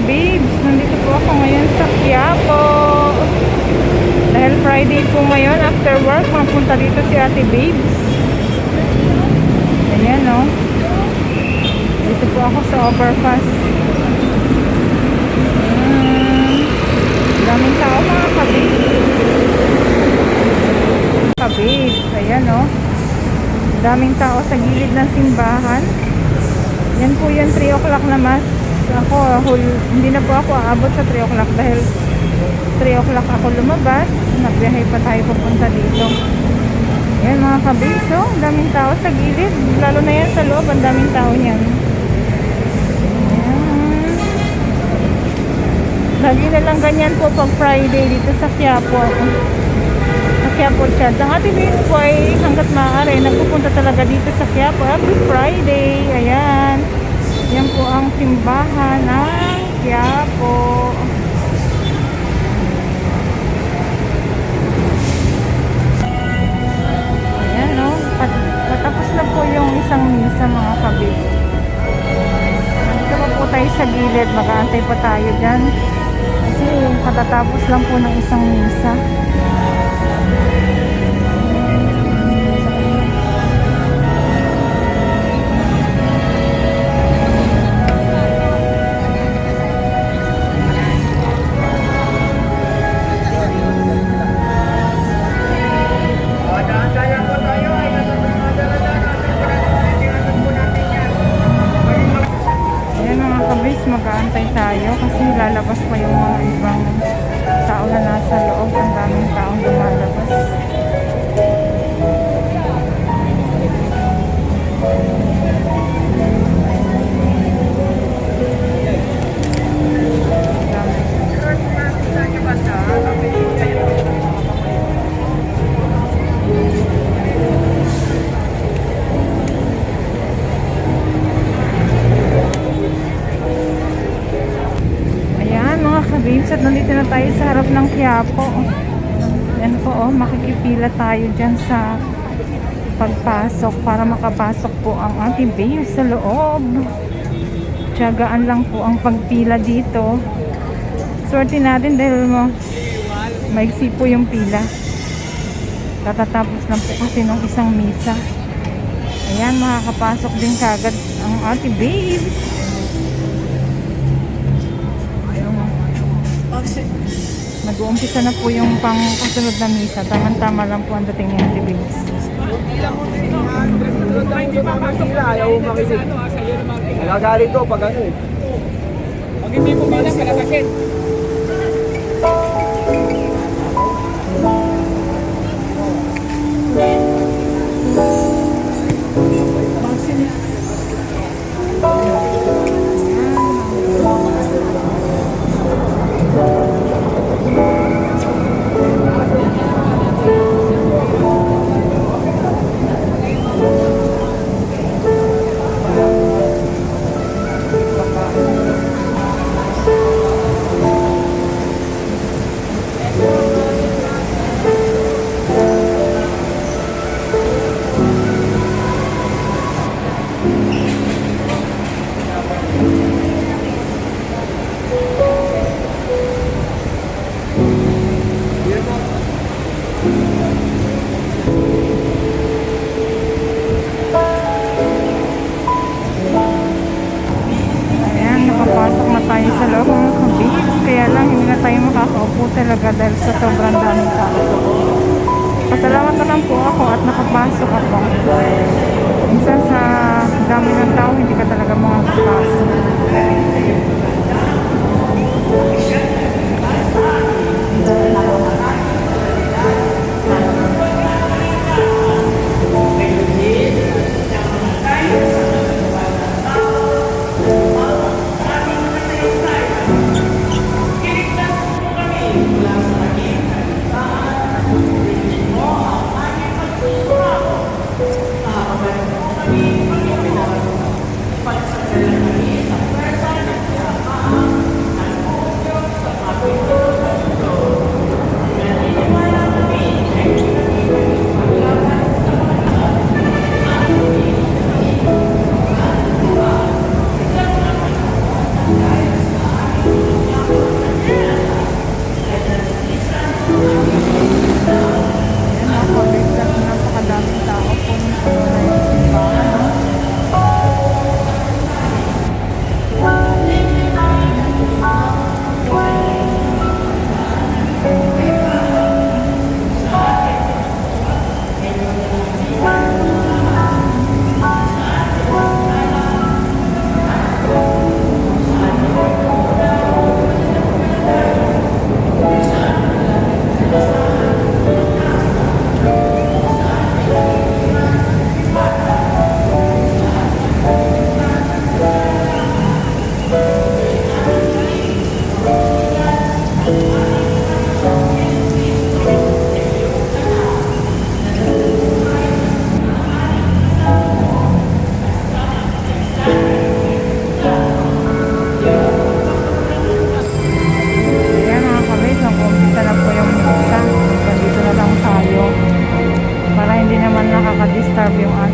kabibs, nandito po ako ngayon sa Quiapo. Dahil Friday po ngayon, after work, mapunta dito si Ate Babes. Ayan, no? Dito po ako sa overpass. Hmm, daming tao mga kabibs. Kabibs, ayan, no? Daming tao sa gilid ng simbahan. Yan po yung 3 o'clock na mas. Ako, hul, hindi na po ako aabot sa 3 o'clock dahil 3 o'clock ako lumabas. Nagbiyahe pa tayo pupunta dito. Yan mga kabiso, ang daming tao sa gilid. Lalo na yan sa loob, ang daming tao niyan. Lagi na lang ganyan po pag Friday dito sa Quiapo. Sa Quiapo Chad. Ang ating po ay hanggat maaari, nagpupunta talaga dito sa Quiapo every Friday. Ayan. Simbahan ng Quiapo. Ayan, no? Pat patapos na po yung isang misa, mga kabib. Dito pa po tayo sa gilid. Mag-aantay pa tayo dyan. Kasi katatapos lang po ng isang misa. Lalabas pa yung mga ibang Quiapo. Yan po oh, makikipila tayo dyan sa pagpasok para makapasok po ang ating babes sa loob. Tiyagaan lang po ang pagpila dito. Swerte natin dahil mo maigsi po yung pila. Katatapos lang po kasi nung isang misa. Ayan, makakapasok din kagad ang ating babes. Mag-uumpisa na po yung pang kasunod na misa. Tamang-tama lang po ang dating ni Ate Babes. Hindi papasok na ayaw makinig. Nagagalit to pag ano eh. Pag hindi bilang, palakasin. Ayan, carve yung ano.